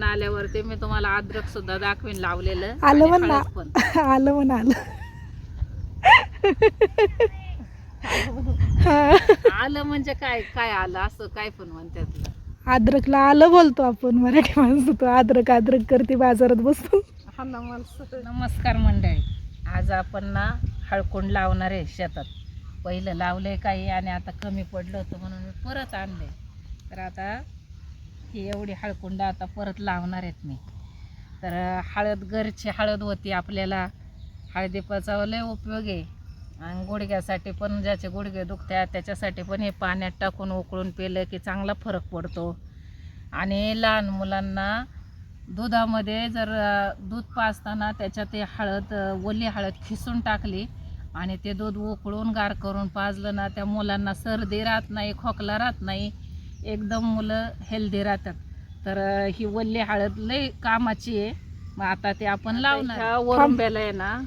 उगवून आल्यावरती मी तुम्हाला अद्रक सुद्धा दाखवीन लावलेलं. आलं आणि म्हणा. हळद पण. आलं म्हणा आलं. आलं म्हणजे काय काय आलं? असं काय पण म्हणतात अद्रकला आलं बोलतो आपण मराठी माणसं तो अद्रक अद्रक करते बाजारात बसून. नमस्कार. मंडळी. आज आपण ना हळकुंड लावणार आहे शेतात. पहिलं लावलंय काही आणि आता कमी पडलं होतं म्हणून मी परत आणले तर आता ही एवढी हळकुंड आता परत लावणार आहेत मी. तर हळद घरची हळद होती आपल्याला. हळदीपाचा लय उपयोग आहे. आणि गुडघ्यासाठी पण ज्याचे गुडघे दुखतात त्याच्यासाठी पण हे पाण्यात टाकून उकळून पिलं की चांगला फरक पडतो. आणि लहान मुलांना दुधामध्ये जर दूध पाजताना त्याच्यात ते हळद ओली हळद खिसून टाकली आणि ते दूध उकळून गार करून पाजलं ना त्या मुलांना सर्दी राहत नाही खोकला राहत नाही एकदम मुलं हेल्दी राहतात. तर ही ओली हळद लई कामाची आहे. मग आता ते आपण लावणार. वरंब्याला आहे ना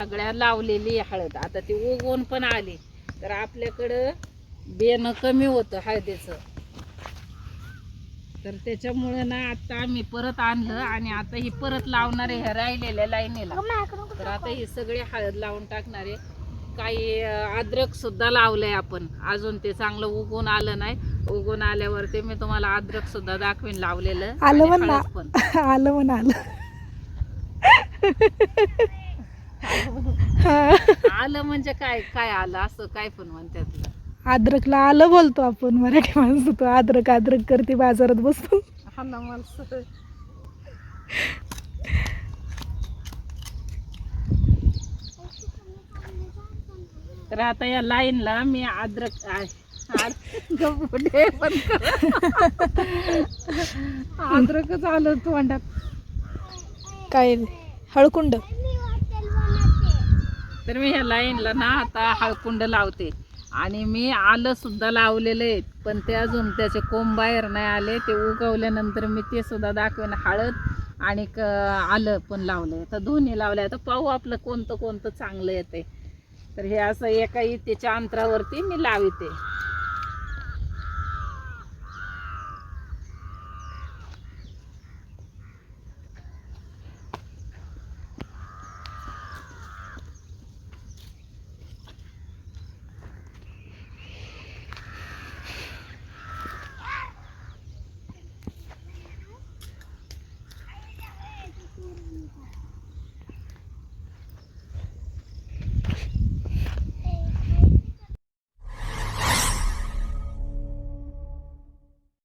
सगळ्या लावलेली आहे हळद. आता ती उगवून पण आली. तर आपल्याकडं बेनं कमी होतं हळदीचं. तर त्याच्यामुळे ना आता आम्ही परत आणलं आणि आता ही परत लावणार आहे ह्या राहिलेल्या लाईनीला. तर आता ही सगळी हळद लावून टाकणार आहे. काही अद्रक सुद्धा लावलंय आपण. अजून ते चांगलं उगवून आलं नाही. उगवून आल्यावरती मी तुम्हाला अद्रक सुद्धा दाखवीन लावलेलं. आलं आणि म्हणा. हळद पण. आलं म्हणा आलं. आलं म्हणजे काय काय आलं? असं काय पण म्हणतात अद्रकला आलं बोलतो आपण मराठी माणसं. तो अद्रक अद्रक करते बाजारात बसून. हा ना मला तर आता या लाईनला मी अद्रक अद्रकच आलं तोंडात काय हळकुंड. तर मी ह्या लाईनला ना आता हळकुंड लावते. आणि मी आलं सुद्धा लावलेलं आहे पण ते अजून त्याचे कोंब बाहेर नाही आले. ते उगवल्यानंतर मी ते सुद्धा दाखवेन. हळद आणि क आलं पण लावलंय. तर दोन्ही लावलंय. तर पाहू आपलं कोणतं कोणतं चांगलं येते तर हे असं एका इतेच्या अंतरावरती मी लाविते.